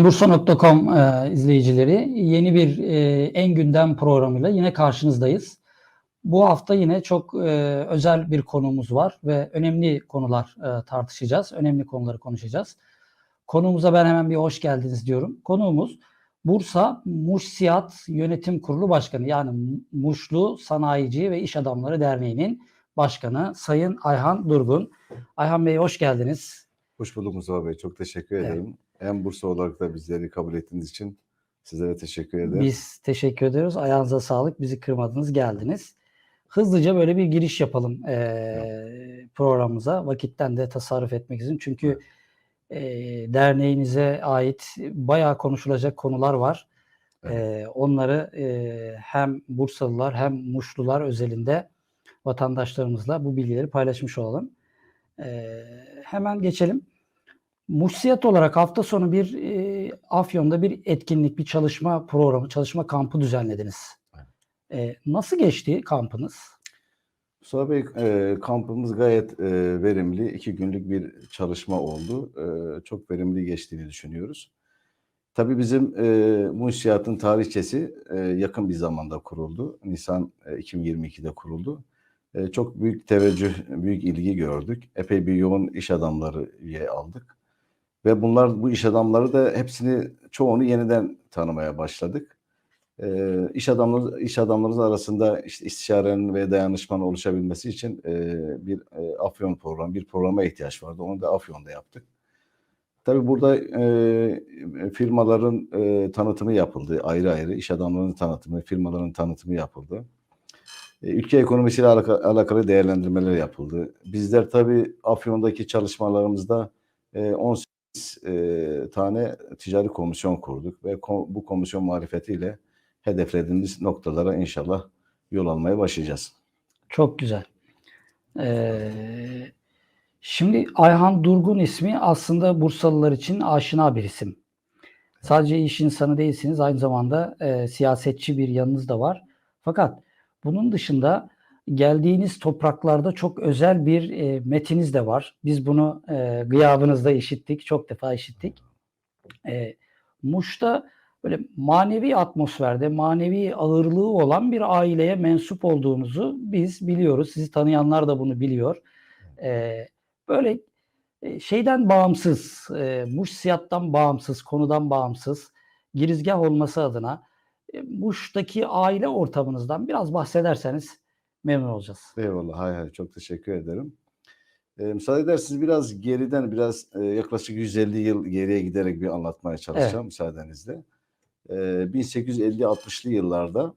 Enbursa.com e, izleyicileri yeni bir e, en gündem programıyla yine karşınızdayız. Bu hafta yine çok e, özel bir konumuz var ve önemli konular e, tartışacağız. Önemli konuları konuşacağız. Konuğumuza ben hemen bir hoş geldiniz diyorum. Konuğumuz Bursa Muşsiyat Yönetim Kurulu Başkanı yani Muşlu Sanayici ve İş Adamları Derneği'nin başkanı Sayın Ayhan Durgun. Ayhan Bey hoş geldiniz. Hoş bulduk Mustafa Bey. Çok teşekkür Evet. Hem Bursa olarak da bizleri kabul ettiğiniz için sizlere teşekkür ederim. Biz teşekkür ediyoruz. Ayağınıza sağlık. Bizi kırmadınız, geldiniz. Hızlıca böyle bir giriş yapalım eee, programımıza. Vakitten de tasarruf etmek için. Çünkü eee, derneğinize ait bayağı konuşulacak konular var. Evet. Eee, onları eee, hem Bursalılar hem Muşlular özelinde vatandaşlarımızla bu bilgileri paylaşmış olalım. Eee, hemen geçelim. Muhsiyat olarak hafta sonu bir e, Afyon'da bir etkinlik, bir çalışma programı, çalışma kampı düzenlediniz. E, nasıl geçti kampınız? Mustafa Bey, e, kampımız gayet e, verimli. iki günlük bir çalışma oldu. E, çok verimli geçtiğini düşünüyoruz. Tabii bizim e, Munşiyat'ın tarihçesi e, yakın bir zamanda kuruldu. Nisan e, 2022'de kuruldu. E, çok büyük teveccüh, büyük ilgi gördük. Epey bir yoğun iş adamları üye aldık. Ve bunlar bu iş adamları da hepsini çoğunu yeniden tanımaya başladık. Ee, iş adamları iş adamlarımız arasında işte istişarenin ve dayanışmanın oluşabilmesi için e, bir e, Afyon programı, bir programa ihtiyaç vardı. Onu da Afyon'da yaptık. Tabii burada e, firmaların e, tanıtımı yapıldı ayrı ayrı. iş adamlarının tanıtımı, firmaların tanıtımı yapıldı. E, ülke ekonomisiyle alaka- alakalı değerlendirmeler yapıldı. Bizler tabii Afyon'daki çalışmalarımızda e, 18 e, tane ticari komisyon kurduk ve ko- bu komisyon marifetiyle hedeflediğimiz noktalara inşallah yol almaya başlayacağız. Çok güzel. E, şimdi Ayhan Durgun ismi aslında Bursalılar için aşina bir isim. Sadece iş insanı değilsiniz, aynı zamanda e, siyasetçi bir yanınız da var. Fakat bunun dışında geldiğiniz topraklarda çok özel bir e, metiniz de var. Biz bunu e, gıyabınızda işittik, çok defa işittik. E, Muş'ta böyle manevi atmosferde, manevi ağırlığı olan bir aileye mensup olduğunuzu biz biliyoruz. Sizi tanıyanlar da bunu biliyor. E, böyle e, şeyden bağımsız, e, Muşsiyat'tan bağımsız, konudan bağımsız, girizgah olması adına e, Muş'taki aile ortamınızdan biraz bahsederseniz memnun olacağız. Eyvallah, hay hay çok teşekkür ederim. E, müsaade ederseniz biraz geriden, biraz e, yaklaşık 150 yıl geriye giderek bir anlatmaya çalışacağım müsaadenizle. E, 1850-60'lı yıllarda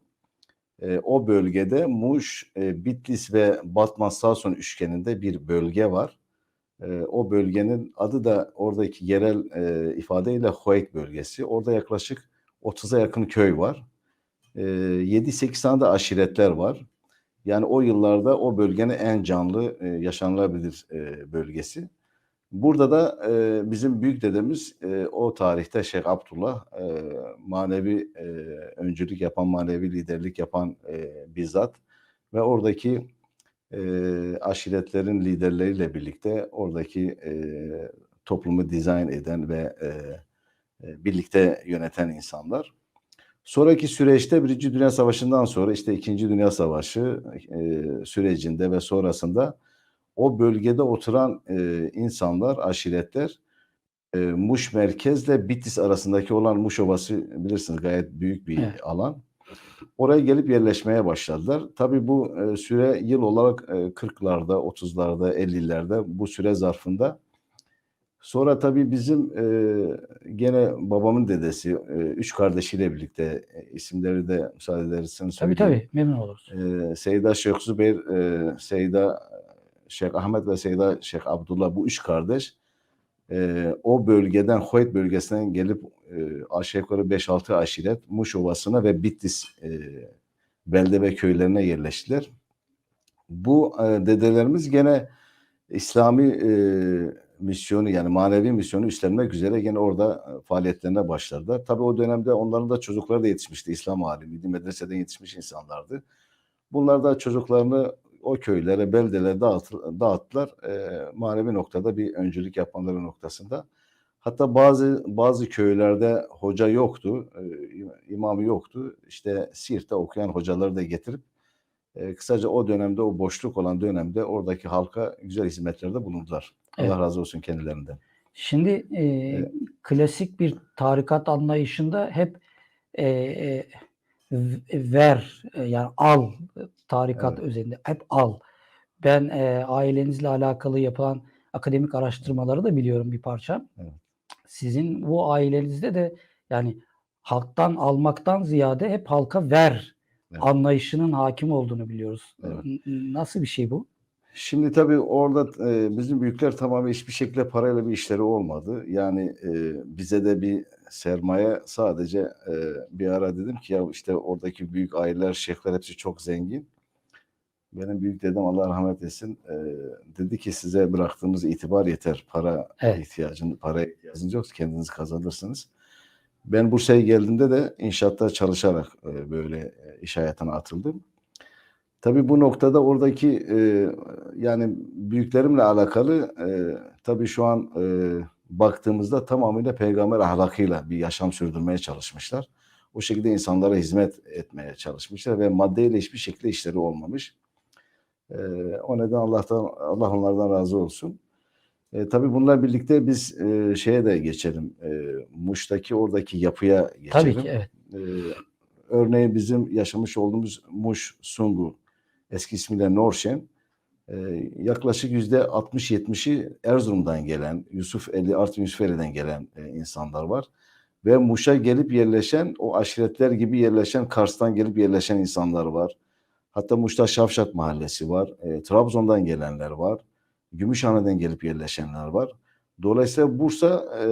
e, o bölgede Muş, e, Bitlis ve Batman-Samsun üçgeninde bir bölge var. E, o bölgenin adı da oradaki yerel e, ifadeyle Hoyt bölgesi. Orada yaklaşık 30'a yakın köy var. E, 7-8 tane de aşiretler var. Yani o yıllarda o bölgenin en canlı e, yaşanılabilir e, bölgesi. Burada da e, bizim büyük dedemiz e, o tarihte Şeyh Abdullah e, manevi e, öncülük yapan, manevi liderlik yapan e, bizzat ve oradaki e, aşiretlerin liderleriyle birlikte oradaki e, toplumu dizayn eden ve e, e, birlikte yöneten insanlar. Sonraki süreçte Birinci Dünya Savaşı'ndan sonra işte İkinci Dünya Savaşı e, sürecinde ve sonrasında o bölgede oturan e, insanlar, aşiretler e, Muş merkezle Bitlis arasındaki olan Muş Ovası bilirsiniz gayet büyük bir Evet. alan. Oraya gelip yerleşmeye başladılar. Tabii bu e, süre yıl olarak e, 40'larda, 30'larda, 50'lerde bu süre zarfında Sonra tabii bizim e, gene babamın dedesi, e, üç kardeşiyle birlikte e, isimleri de müsaade ederseniz Tabii tabii memnun oluruz. E, Seyda Şeyh Zübeyir, e, Seyda Şeyh Ahmet ve Seyda Şeyh Abdullah bu üç kardeş e, o bölgeden, Hoyt bölgesinden gelip e, aşağı yukarı 5-6 aşiret Muş Ovası'na ve Bitlis e, belde ve köylerine yerleştiler. Bu e, dedelerimiz gene İslami e, misyonu yani manevi misyonu üstlenmek üzere gene orada e, faaliyetlerine başladılar. Tabii o dönemde onların da çocukları da yetişmişti. İslam alimiydi, medreseden yetişmiş insanlardı. Bunlar da çocuklarını o köylere, beldelere dağıt, dağıttılar. E, manevi noktada bir öncülük yapmaları noktasında. Hatta bazı bazı köylerde hoca yoktu, e, im- imamı yoktu. İşte Siirt'te okuyan hocaları da getirip e, kısaca o dönemde o boşluk olan dönemde oradaki halka güzel hizmetlerde bulundular. Allah Evet. razı olsun kendilerinden. Şimdi e, klasik bir tarikat anlayışında hep e, e, ver e, yani al tarikat Evet. özelinde hep al. Ben e, ailenizle alakalı yapılan akademik araştırmaları da biliyorum bir parça. Evet. Sizin bu ailenizde de yani halktan almaktan ziyade hep halka ver Evet. anlayışının hakim olduğunu biliyoruz. Evet. Nasıl bir şey bu? Şimdi tabii orada e, bizim büyükler tamamen hiçbir şekilde parayla bir işleri olmadı. Yani e, bize de bir sermaye sadece e, bir ara dedim ki ya işte oradaki büyük aileler, şeyhler hepsi çok zengin. Benim büyük dedem Allah rahmet etsin e, dedi ki size bıraktığımız itibar yeter. Para Evet. ihtiyacın, para ihtiyacınız yoksa kendiniz kazanırsınız. Ben Bursa'ya geldiğimde de inşaatta çalışarak e, böyle e, iş hayatına atıldım. Tabii bu noktada oradaki e, yani büyüklerimle alakalı e, tabii şu an e, baktığımızda tamamıyla peygamber ahlakıyla bir yaşam sürdürmeye çalışmışlar. O şekilde insanlara hizmet etmeye çalışmışlar ve maddeyle hiçbir şekilde işleri olmamış. E, o neden Allah'tan Allah onlardan razı olsun. E, tabii bununla birlikte biz e, şeye de geçelim. E, Muş'taki oradaki yapıya geçelim. Tabii ki evet. Ee, örneğin bizim yaşamış olduğumuz Muş Sungu eski ismiyle Norşen e, yaklaşık yüzde 60-70'i Erzurum'dan gelen, Yusuf Eli, Artvin Yusufeli'den gelen e, insanlar var. Ve Muş'a gelip yerleşen, o aşiretler gibi yerleşen, Kars'tan gelip yerleşen insanlar var. Hatta Muş'ta Şavşat Mahallesi var. E, Trabzon'dan gelenler var. Gümüşhane'den gelip yerleşenler var. Dolayısıyla Bursa, e,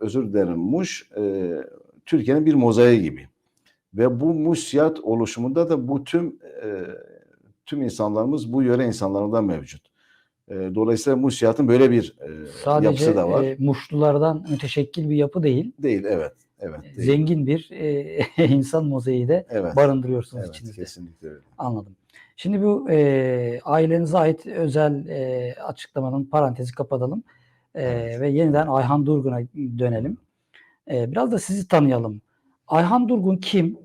özür dilerim, Muş e, Türkiye'nin bir mozaiği gibi. Ve bu Musyat oluşumunda da bu tüm e, tüm insanlarımız bu yöre insanlarından mevcut. E, dolayısıyla Musyat'ın böyle bir e, Sadece yapısı da var. e, Muşlulardan müteşekkil bir yapı değil. değil, evet. Evet. değil. Zengin bir e, insan mozaiği de Evet. barındırıyorsunuz Evet, içinizde. kesinlikle öyle. Anladım. Şimdi bu e, ailenize ait özel e, açıklamanın parantezi kapatalım E, Evet. ve yeniden Ayhan Durgun'a dönelim. E, biraz da sizi tanıyalım. Ayhan Durgun kim?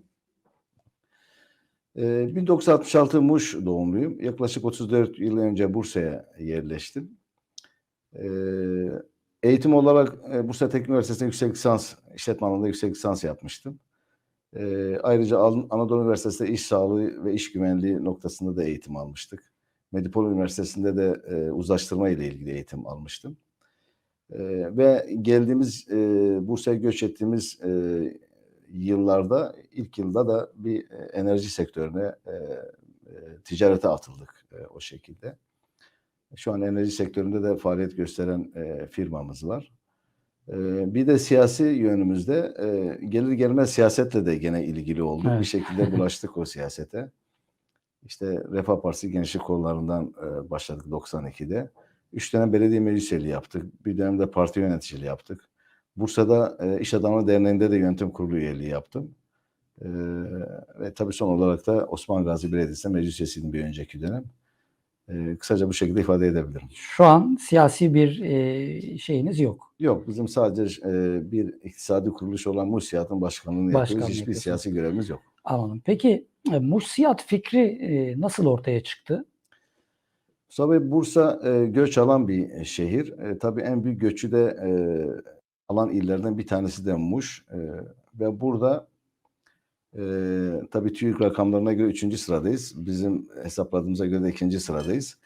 Ee, 1966 Muş doğumluyum. Yaklaşık 34 yıl önce Bursa'ya yerleştim. Ee, eğitim olarak e, Bursa Teknik Üniversitesi'nde yüksek lisans, işletme alanında yüksek lisans yapmıştım. Ee, ayrıca An- Anadolu Üniversitesi'nde iş sağlığı ve iş güvenliği noktasında da eğitim almıştık. Medipol Üniversitesi'nde de e, uzlaştırma ile ilgili eğitim almıştım. Ee, ve geldiğimiz, e, Bursa'ya göç ettiğimiz e, yıllarda, ilk yılda da bir e, enerji sektörüne, e, e, ticarete atıldık e, o şekilde. Şu an enerji sektöründe de faaliyet gösteren e, firmamız var. E, bir de siyasi yönümüzde e, gelir gelmez siyasetle de gene ilgili olduk. Evet. Bir şekilde bulaştık o siyasete. İşte Refah Partisi gençlik kollarından e, başladık 92'de. Üç dönem belediye meclis üyeliği yaptık. Bir dönem de parti yöneticiliği yaptık. Bursa'da e, İş Adamları Derneği'nde de yönetim kurulu üyeliği yaptım. E, ve tabii son olarak da Osman Gazi Belediyesi'nde meclis üyesiydim bir önceki dönem. E, kısaca bu şekilde ifade edebilirim. Şu an siyasi bir e, şeyiniz yok. Yok bizim sadece e, bir iktisadi kuruluş olan MUSİAD'ın başkanlığını Başkanlığı yapıyoruz. Hiçbir yapıyorsunuz. siyasi görevimiz yok. Anladım. Peki e, Mursiyat fikri e, nasıl ortaya çıktı? Tabii Bursa e, göç alan bir e, şehir. E, tabii en büyük göçü de e, alan illerden bir tanesi de Muş. E, ve burada e, tabii TÜİK rakamlarına göre üçüncü sıradayız. Bizim hesapladığımıza göre de ikinci sıradayız.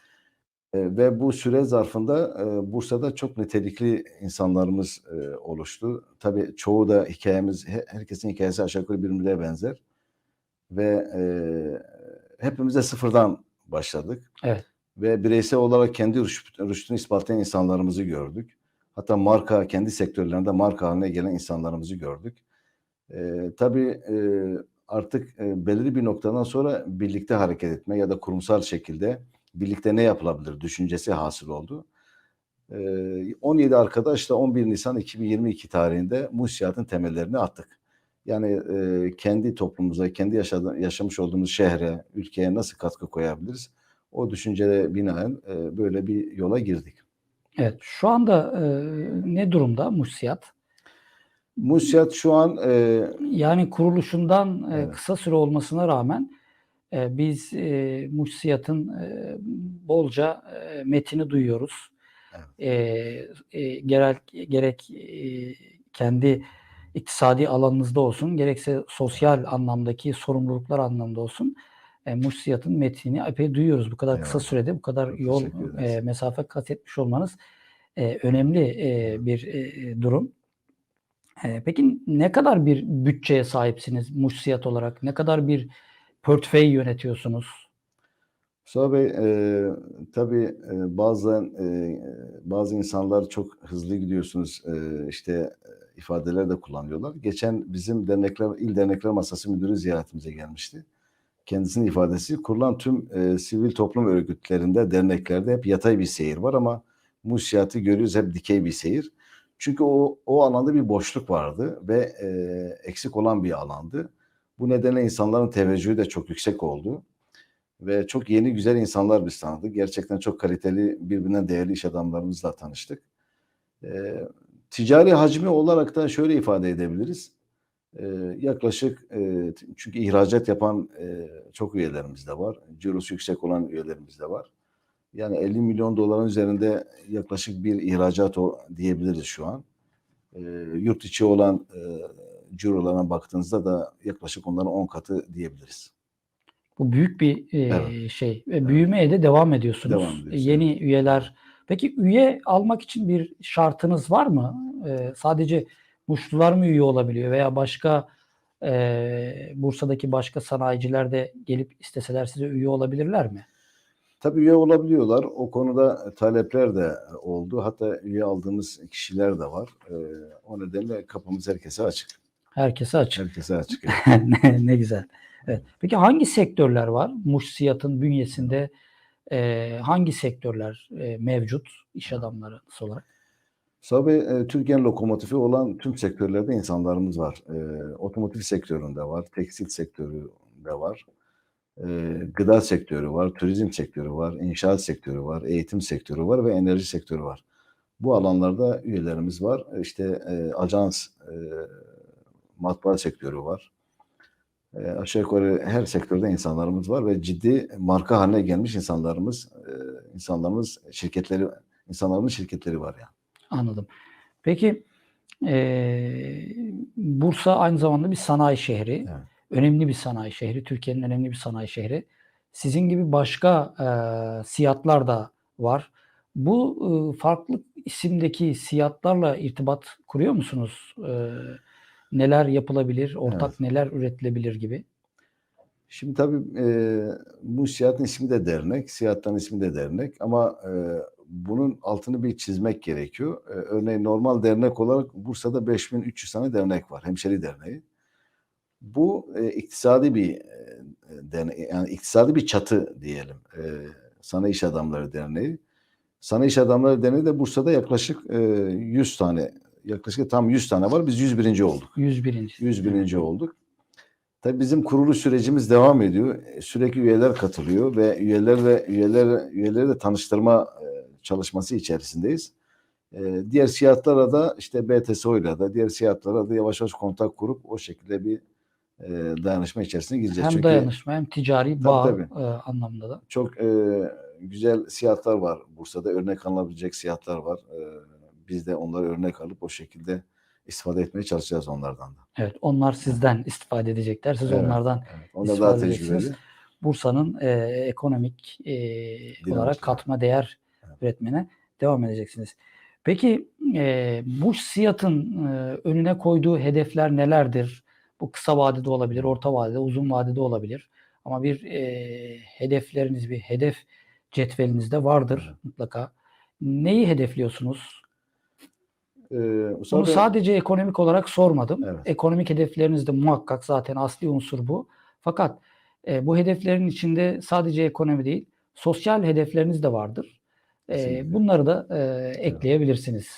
E, ve bu süre zarfında e, Bursa'da çok nitelikli insanlarımız e, oluştu. Tabii çoğu da hikayemiz, he- herkesin hikayesi aşağı yukarı birbirine benzer. Ve e, hepimiz de sıfırdan başladık. Evet. Ve bireysel olarak kendi rüşt- rüştünü ispatlayan insanlarımızı gördük. Hatta marka, kendi sektörlerinde marka haline gelen insanlarımızı gördük. E, tabii e, artık e, belirli bir noktadan sonra birlikte hareket etme ya da kurumsal şekilde birlikte ne yapılabilir düşüncesi hasıl oldu. E, 17 arkadaşla 11 Nisan 2022 tarihinde Musyat'ın temellerini attık. Yani e, kendi toplumumuza, kendi yaşadı, yaşamış olduğumuz şehre, ülkeye nasıl katkı koyabiliriz? O düşünceye binaen e, böyle bir yola girdik. Evet. Şu anda e, ne durumda Musyat? Musyat şu an e, Yani kuruluşundan e, Evet. kısa süre olmasına rağmen e, biz e, Musyat'ın e, bolca e, metini duyuyoruz. Evet. E, e, gerek gerek e, kendi iktisadi alanınızda olsun, gerekse sosyal anlamdaki sorumluluklar anlamında olsun. E, Musyat'ın metnini epey duyuyoruz. Bu kadar kısa sürede bu kadar Çok yol e, mesafe kat etmiş olmanız e, önemli e, bir e, durum. E, peki ne kadar bir bütçeye sahipsiniz Musyat olarak? Ne kadar bir portföy yönetiyorsunuz? Mustafa Bey, e, tabii e, bazen e, bazı insanlar çok hızlı gidiyorsunuz e, işte e, ifadeler de kullanıyorlar. Geçen bizim dernekler, il dernekler masası müdürü ziyaretimize gelmişti. Kendisinin ifadesi kurulan tüm e, sivil toplum örgütlerinde, derneklerde hep yatay bir seyir var ama Musyat'ı görüyoruz hep dikey bir seyir. Çünkü o, o alanda bir boşluk vardı ve e, eksik olan bir alandı. Bu nedenle insanların teveccühü de çok yüksek oldu. Ve çok yeni güzel insanlar biz tanıdık. Gerçekten çok kaliteli, birbirinden değerli iş adamlarımızla tanıştık. Ee, ticari hacmi olarak da şöyle ifade edebiliriz. Yaklaşık, e, çünkü ihracat yapan e, çok üyelerimiz de var. Cirosu yüksek olan üyelerimiz de var. Yani 50 milyon doların üzerinde yaklaşık bir ihracat o, diyebiliriz şu an. Yurt içi olan e, cirolarına baktığınızda da yaklaşık onların 10 katı diyebiliriz. Bu büyük bir e, Evet. şey ve büyümeye de devam ediyorsunuz. Devam ediyoruz, Yeni üyeler. Peki üye almak için bir şartınız var mı? E, sadece Muşlular mı üye olabiliyor veya başka e, Bursa'daki başka sanayiciler de gelip isteseler size üye olabilirler mi? Tabii üye olabiliyorlar. O konuda talepler de oldu. Hatta üye aldığımız kişiler de var. Ee, o nedenle kapımız herkese açık. Herkese açık. Herkese açık. ne, ne güzel. Evet. Peki hangi sektörler var? Muşsiyat'ın bünyesinde e, hangi sektörler e, mevcut iş adamları olarak? Tabii e, Türkiye'nin lokomotifi olan tüm sektörlerde insanlarımız var. E, otomotiv sektöründe var, tekstil sektöründe var, e, gıda sektörü var, turizm sektörü var, inşaat sektörü var, eğitim sektörü var ve enerji sektörü var. Bu alanlarda üyelerimiz var. İşte e, ajans, e, matbaa sektörü var. E, aşağı yukarı her sektörde insanlarımız var ve ciddi marka haline gelmiş insanlarımız, e, insanlarımız şirketleri, insanlarımız şirketleri var yani. Anladım. Peki e, Bursa aynı zamanda bir sanayi şehri. Evet. Önemli bir sanayi şehri. Türkiye'nin önemli bir sanayi şehri. Sizin gibi başka e, siyatlar da var. Bu e, farklı isimdeki siyatlarla irtibat kuruyor musunuz? E, neler yapılabilir, ortak Evet. neler üretilebilir gibi? Şimdi tabii e, bu Sihat'ın ismi de dernek, Sihat'tan ismi de dernek ama e, bunun altını bir çizmek gerekiyor. E, örneğin normal dernek olarak Bursa'da 5300 tane dernek var, hemşeri derneği. Bu e, iktisadi bir e, dernek, yani iktisadi bir çatı diyelim. E, Sanayi İş Adamları Derneği. Sanayi İş Adamları Derneği de Bursa'da yaklaşık e, 100 tane, yaklaşık tam 100 tane var. Biz 101. olduk. 101. 101. olduk. Tabii bizim kuruluş sürecimiz devam ediyor. E, Sürekli üyeler katılıyor ve üyelerle üyeler üyeleri de tanıştırma e, çalışması içerisindeyiz. E, Diğer siyahlara da işte BTSO'yla da diğer siyahlara da yavaş yavaş kontak kurup o şekilde bir e, dayanışma içerisine gireceğiz. Hem Çünkü dayanışma hem ticari bağ tabii. e, anlamında da. çok e, güzel siyahlar var Bursa'da. Örnek alınabilecek siyahlar var. E, biz de onları örnek alıp o şekilde istifade etmeye çalışacağız onlardan da. Evet, onlar sizden istifade edecekler. Siz Evet, onlardan Evet. Onlar daha İstifade edeceksiniz. tecrübeli. Bursa'nın e, ekonomik e, Dinamik, olarak katma değer. Üretmene devam edeceksiniz. Peki e, bu SİAD'ın e, önüne koyduğu hedefler nelerdir? Bu kısa vadede olabilir, orta vadede, uzun vadede olabilir. Ama bir e, hedefleriniz, bir hedef cetvelinizde vardır mutlaka. Neyi hedefliyorsunuz? Ee, Bunu Bey- sadece ekonomik olarak sormadım. Evet. Ekonomik hedefleriniz de muhakkak zaten asli unsur bu. Fakat e, bu hedeflerin içinde sadece ekonomi değil, sosyal hedefleriniz de vardır. Kesinlikle. bunları da e, ekleyebilirsiniz.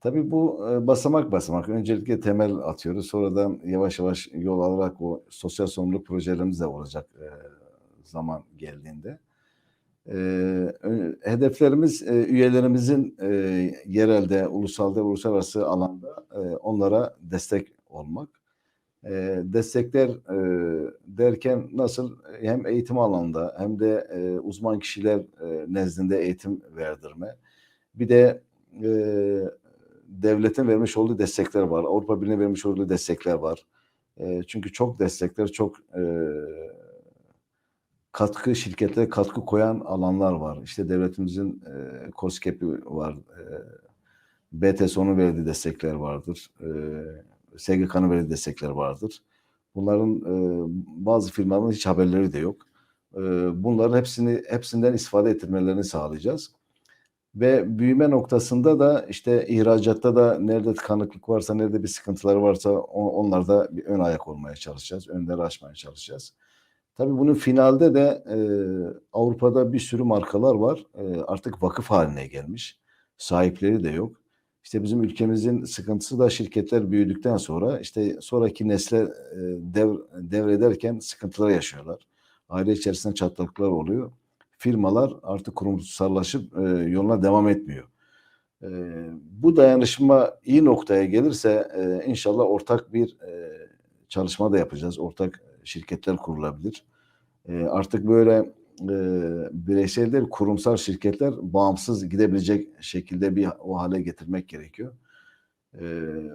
Tabii bu basamak basamak. Öncelikle temel atıyoruz. Sonradan yavaş yavaş yol alarak o sosyal sorumluluk projelerimiz de olacak e, zaman geldiğinde. E, hedeflerimiz e, üyelerimizin e, yerelde, ulusalda uluslararası alanda e, onlara destek olmak. E, destekler e, derken nasıl hem eğitim alanında hem de e, uzman kişiler e, nezdinde eğitim verdirme. Bir de e, devletin vermiş olduğu destekler var. Avrupa Birliği'ne vermiş olduğu destekler var. E, çünkü çok destekler, çok e, katkı şirketlere katkı koyan alanlar var. İşte devletimizin e, COSGAP'i var. E, BTSO'nun verdiği destekler vardır. E, SGK'nın verdiği destekler vardır. Bunların e, bazı firmaların hiç haberleri de yok. E, bunların hepsini hepsinden istifade ettirmelerini sağlayacağız. Ve büyüme noktasında da işte ihracatta da nerede tıkanıklık varsa, nerede bir sıkıntıları varsa o- onlarda bir ön ayak olmaya çalışacağız. Önleri açmaya çalışacağız. Tabii bunun finalde de e, Avrupa'da bir sürü markalar var. E, artık vakıf haline gelmiş. Sahipleri de yok. İşte bizim ülkemizin sıkıntısı da şirketler büyüdükten sonra işte sonraki nesle e, dev, devrederken sıkıntılar yaşıyorlar. Aile içerisinde çatlaklar oluyor. Firmalar artık kurumsallaşıp e, yoluna devam etmiyor. E, bu dayanışma iyi noktaya gelirse e, inşallah ortak bir e, çalışma da yapacağız. Ortak şirketler kurulabilir. E, artık böyle e, bireysel değil kurumsal şirketler bağımsız gidebilecek şekilde bir o hale getirmek gerekiyor. E,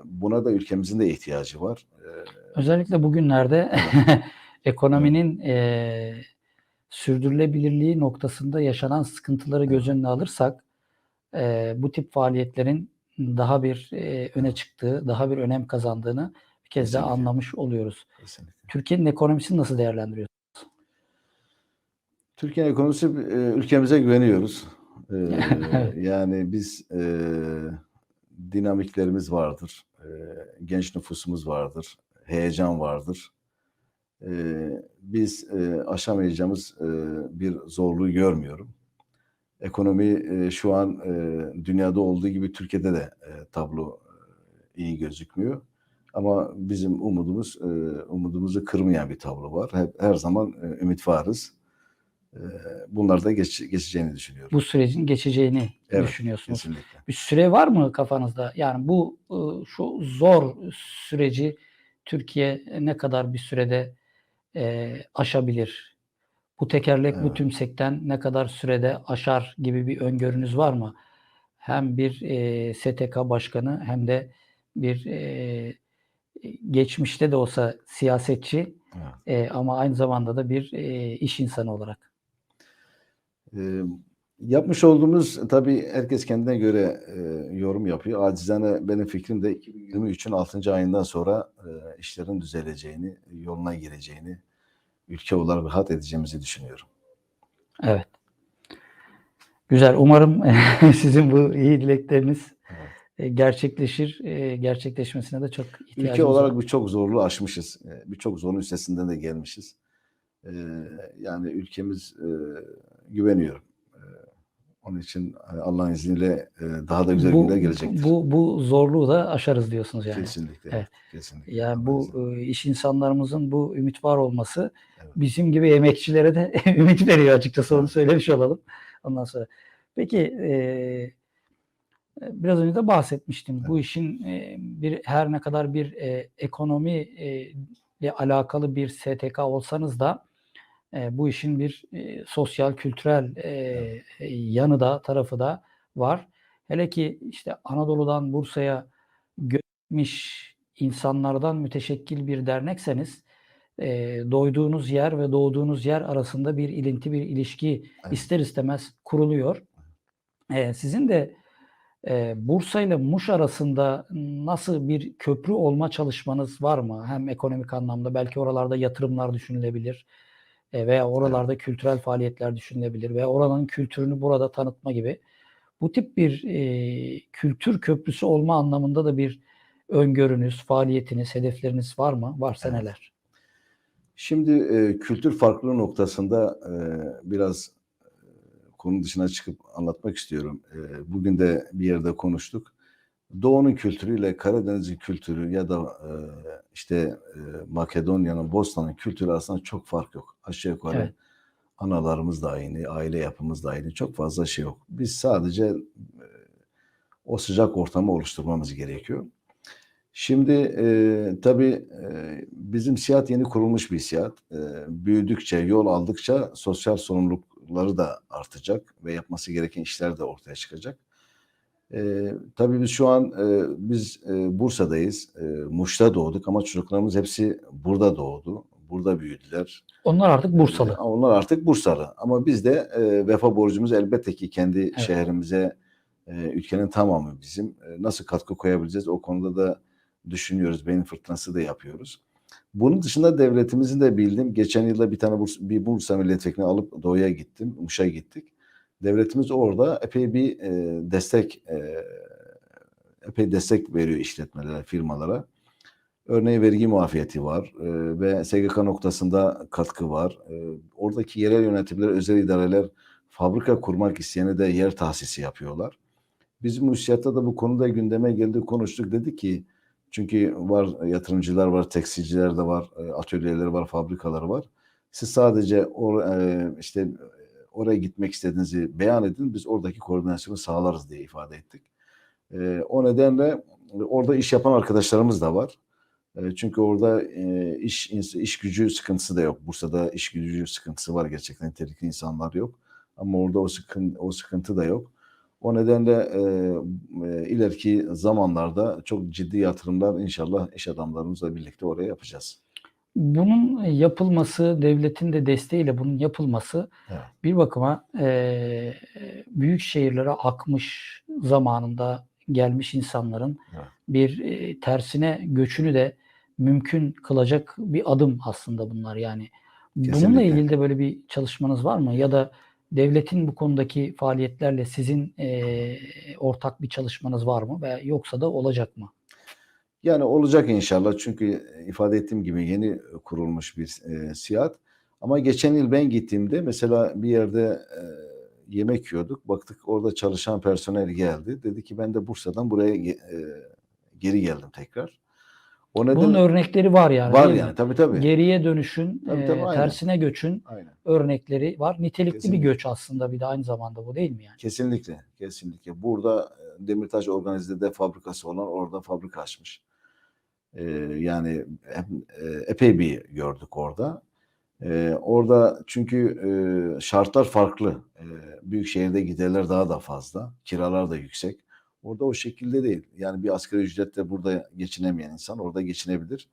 buna da ülkemizin de ihtiyacı var. E, Özellikle bugünlerde ekonominin eee, sürdürülebilirliği noktasında yaşanan sıkıntıları göz önüne alırsak eee, bu tip faaliyetlerin daha bir eee, öne çıktığı, daha bir önem kazandığını bir kez daha Kesinlikle. anlamış oluyoruz. Türkiye'nin ekonomisini nasıl değerlendiriyorsunuz? Türkiye ekonomisi e, ülkemize güveniyoruz. E, yani biz e, dinamiklerimiz vardır. E, genç nüfusumuz vardır. Heyecan vardır. E, biz e, aşamayacağımız e, bir zorluğu görmüyorum. Ekonomi e, şu an e, dünyada olduğu gibi Türkiye'de de e, tablo e, iyi gözükmüyor. Ama bizim umudumuz e, umudumuzu kırmayan bir tablo var. Hep, her zaman e, ümit varız. E, bunlar da geç, geçeceğini düşünüyorum. Bu sürecin geçeceğini Evet, düşünüyorsunuz. Kesinlikle. Bir süre var mı kafanızda? Yani bu ıı, şu zor süreci Türkiye ne kadar bir sürede eee, aşabilir? Bu tekerlek bu Evet. tümsekten ne kadar sürede aşar gibi bir öngörünüz var mı? Hem bir eee, STK başkanı hem de bir eee, geçmişte de olsa siyasetçi Evet. ama aynı zamanda da bir iş insanı olarak. Yapmış olduğumuz tabii herkes kendine göre e, yorum yapıyor. Acizane benim fikrim de 2023'ün 6. ayından sonra e, işlerin düzeleceğini, yoluna gireceğini, ülke olarak rahat edeceğimizi düşünüyorum. Evet. Güzel. Umarım sizin bu iyi dilekleriniz Evet. e, gerçekleşir. E, Gerçekleşmesine de çok ihtiyacımız Ülke olarak birçok zorluğu aşmışız. E, Birçok zorluğun üstesinden de gelmişiz. E, Yani ülkemiz e, güveniyorum. E, Onun için e, Allah'ın izniyle e, daha da güzel Bu, günler gelecektir. bu, bu zorluğu da aşarız diyorsunuz yani. Kesinlikle. Evet. Kesinlikle. Yani bu izniyle. e, iş insanlarımızın bu ümit var olması Evet. bizim gibi emekçilere de ümit veriyor açıkçası onu Evet. söylemiş olalım. Ondan sonra. Peki e, biraz önce de bahsetmiştim. Bu işin e, bir her ne kadar bir e, ekonomi e, ile alakalı bir STK olsanız da e, bu işin bir e, sosyal kültürel e, e, yanı da tarafı da var. Hele ki işte Anadolu'dan Bursa'ya göçmüş insanlardan müteşekkil bir dernekseniz e, doyduğunuz yer ve doğduğunuz yer arasında bir ilinti, bir ilişki Evet. ister istemez kuruluyor. E, sizin de e, Bursa ile Muş arasında nasıl bir köprü olma çalışmanız var mı? Hem ekonomik anlamda belki oralarda yatırımlar düşünülebilir veya oralarda kültürel faaliyetler düşünülebilir veya oranın kültürünü burada tanıtma gibi. Bu tip bir e, kültür köprüsü olma anlamında da bir öngörünüz, faaliyetiniz, hedefleriniz var mı? Varsa Evet. neler? Şimdi e, kültür farklılığı noktasında e, biraz e, konu dışına çıkıp anlatmak istiyorum. E, bugün de bir yerde konuştuk. Doğu'nun kültürüyle Karadeniz'in kültürü ya da e, işte e, Makedonya'nın, Bosna'nın kültürü arasında çok fark yok. Aşağı yukarı Evet. Analarımız da aynı, aile yapımız da aynı. Çok fazla şey yok. Biz sadece e, o sıcak ortamı oluşturmamız gerekiyor. Şimdi e, tabii e, bizim SİAD yeni kurulmuş bir SİAD. E, büyüdükçe, yol aldıkça sosyal sorumlulukları da artacak ve yapması gereken işler de ortaya çıkacak. E, tabii biz şu an e, biz e, Bursa'dayız. E, Muş'ta doğduk ama çocuklarımız hepsi burada doğdu. Burada büyüdüler. Onlar artık Bursalı. E, Onlar artık Bursalı. Ama biz de e, vefa borcumuz elbette ki kendi şehrimize, e, ülkenin tamamı bizim. E, nasıl katkı koyabileceğiz o konuda da düşünüyoruz. Beyin fırtınası da yapıyoruz. Bunun dışında devletimizin de bildiğim geçen yılda bir tane Bursa, bir Bursa milletvekilini alıp Doğu'ya gittim. Muş'a gittik. Devletimiz orada epey bir e, destek e, epey destek veriyor işletmelere, firmalara. Örneğin vergi muafiyeti var e, ve SGK noktasında katkı var. E, oradaki yerel yönetimler, özel idareler fabrika kurmak isteyene de yer tahsisi yapıyorlar. Bizim müsiyatta da bu konuda gündeme geldi, konuştuk. Dedi ki çünkü var yatırımcılar var, tekstilciler de var, e, atölyeler var, fabrikalar var. Siz sadece or, e, işte oraya gitmek istediğinizi beyan edin. Biz oradaki koordinasyonu sağlarız diye ifade ettik. E, o nedenle orada iş yapan arkadaşlarımız da var. E, Çünkü orada e, iş iş gücü sıkıntısı da yok. Bursa'da iş gücü sıkıntısı var gerçekten nitelikli insanlar yok. Ama orada o sıkıntı o sıkıntı da yok. O nedenle e, e, ileriki zamanlarda çok ciddi yatırımlar inşallah iş adamlarımızla birlikte oraya yapacağız. Bunun yapılması, devletin de desteğiyle bunun yapılması Evet. bir bakıma eee, büyük şehirlere akmış zamanında gelmiş insanların Evet. bir eee, tersine göçünü de mümkün kılacak bir adım aslında bunlar yani. Bununla Kesinlikle. ilgili de böyle bir çalışmanız var mı? Ya da devletin bu konudaki faaliyetlerle sizin eee, ortak bir çalışmanız var mı? Veya yoksa da olacak mı? Yani olacak inşallah çünkü ifade ettiğim gibi yeni kurulmuş bir e, SİAD. Ama geçen yıl ben gittiğimde mesela bir yerde e, yemek yiyorduk. Baktık orada çalışan personel geldi. Dedi ki ben de Bursa'dan buraya e, geri geldim tekrar. O Bunun nedenle örnekleri var yani. var yani tabii tabii. Geriye dönüşün, Tabii, eee, tabii, aynen. tersine göçün Aynen. örnekleri var. Nitelikli Kesinlikle. bir göç aslında bir de aynı zamanda bu değil mi yani? Kesinlikle, kesinlikle. Burada e, Demirtaş Organize'de fabrikası olan orada fabrika açmış. Ee, yani e, epey bir gördük orada. Ee, orada çünkü e, şartlar farklı. Ee, büyük şehirde giderler daha da fazla, kiralar da yüksek. Orada o şekilde değil. Yani bir asgari ücretle burada geçinemeyen insan orada geçinebilir.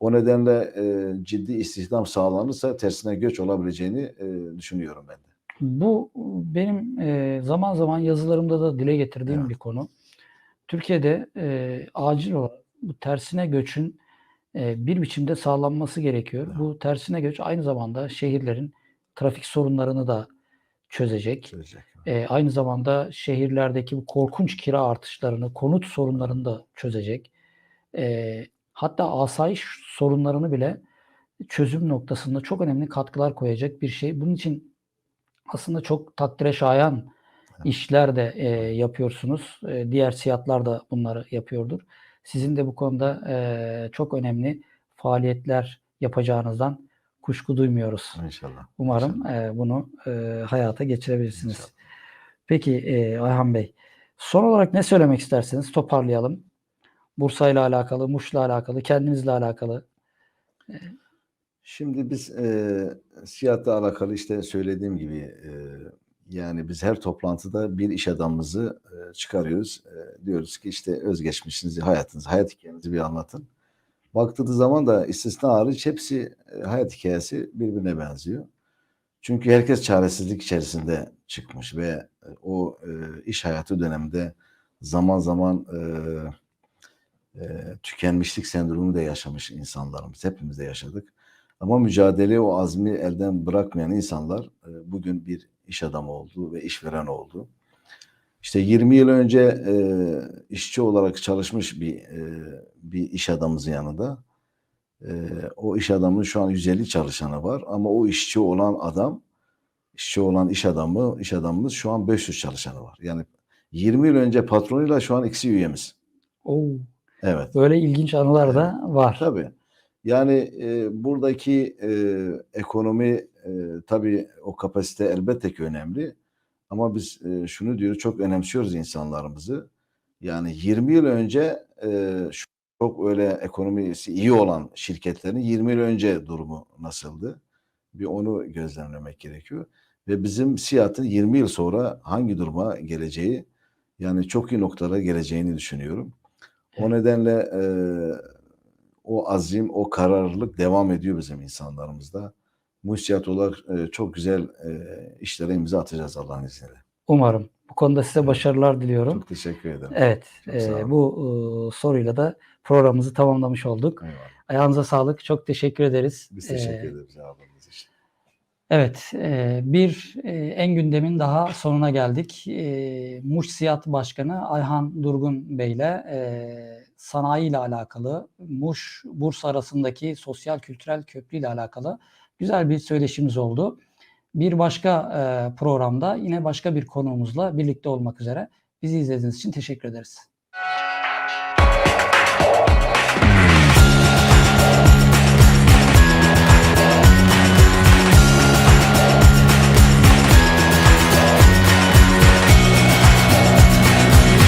O nedenle e, ciddi istihdam sağlanırsa tersine göç olabileceğini e, düşünüyorum ben de. Bu benim zaman zaman yazılarımda da dile getirdiğim Evet. bir konu. Türkiye'de acil olarak bu tersine göçün eee, bir biçimde sağlanması gerekiyor. Evet. Bu tersine göç aynı zamanda şehirlerin trafik sorunlarını da çözecek. Söyleyecek. Eee, aynı zamanda şehirlerdeki bu korkunç kira artışlarını, konut sorunlarını da çözecek. Eee, hatta asayiş sorunlarını bile çözüm noktasında çok önemli katkılar koyacak bir şey. Bunun için aslında çok takdire şayan Evet. işler de eee, yapıyorsunuz. Eee, diğer SİAD'lar da bunları yapıyordur. Sizin de bu konuda eee, çok önemli faaliyetler yapacağınızdan kuşku duymuyoruz. İnşallah. Umarım İnşallah. eee, bunu eee, hayata geçirebilirsiniz. İnşallah. Peki eee, Ayhan Bey, son olarak ne söylemek istersiniz? Toparlayalım. Bursa ile alakalı, Muş'la alakalı, kendinizle alakalı. Şimdi biz e, SİAD'la alakalı işte söylediğim gibi e, yani biz her toplantıda bir iş adamımızı e, çıkarıyoruz. E, diyoruz ki işte özgeçmişinizi, hayatınızı, hayat hikayenizi bir anlatın. Baktığınız zaman da istisna hariç hepsi e, hayat hikayesi birbirine benziyor. Çünkü herkes çaresizlik içerisinde çıkmış ve o iş hayatı döneminde zaman zaman e, e, tükenmişlik sendromu da yaşamış insanlarımız. Hepimiz de yaşadık. Ama mücadele o azmi elden bırakmayan insanlar bugün bir iş adamı oldu ve işveren oldu. İşte 20 yıl önce e, işçi olarak çalışmış bir e, bir iş adamımızın yanında e, o iş adamının şu an 150 çalışanı var ama o işçi olan adam işçi olan iş adamı iş adamımız şu an 500 çalışanı var. Yani 20 yıl önce patronuyla şu an ikisi üyemiz. Oo, Evet. böyle ilginç anılar da var. Tabii. Yani e, buradaki e, ekonomi e, tabii o kapasite elbette ki önemli. Ama biz e, şunu diyoruz çok önemsiyoruz insanlarımızı. Yani 20 yıl önce e, çok öyle ekonomisi iyi olan şirketlerin 20 yıl önce durumu nasıldı? Bir onu gözlemlemek gerekiyor. Ve bizim SİAD'ın 20 yıl sonra hangi duruma geleceği yani çok iyi noktalara geleceğini düşünüyorum. O nedenle e, o azim, o kararlılık devam ediyor bizim insanlarımızda. Muhsiyat olarak e, çok güzel e, işlere imza atacağız Allah'ın izniyle. Umarım. Bu konuda size başarılar diliyorum. Çok teşekkür ederim. Evet, e, bu e, soruyla da programımızı tamamlamış olduk. Eyvallah. Ayağınıza sağlık. Çok teşekkür ederiz. Biz teşekkür E, ederiz cevabınız için. Evet, e, bir e, en gündemin daha sonuna geldik. E, Muş Siyat Başkanı Ayhan Durgun Bey ile e, sanayi ile alakalı, Muş Bursa arasındaki sosyal kültürel köprü ile alakalı güzel bir söyleşimiz oldu. Bir başka e, programda yine başka bir konuğumuzla birlikte olmak üzere. Bizi izlediğiniz için teşekkür ederiz.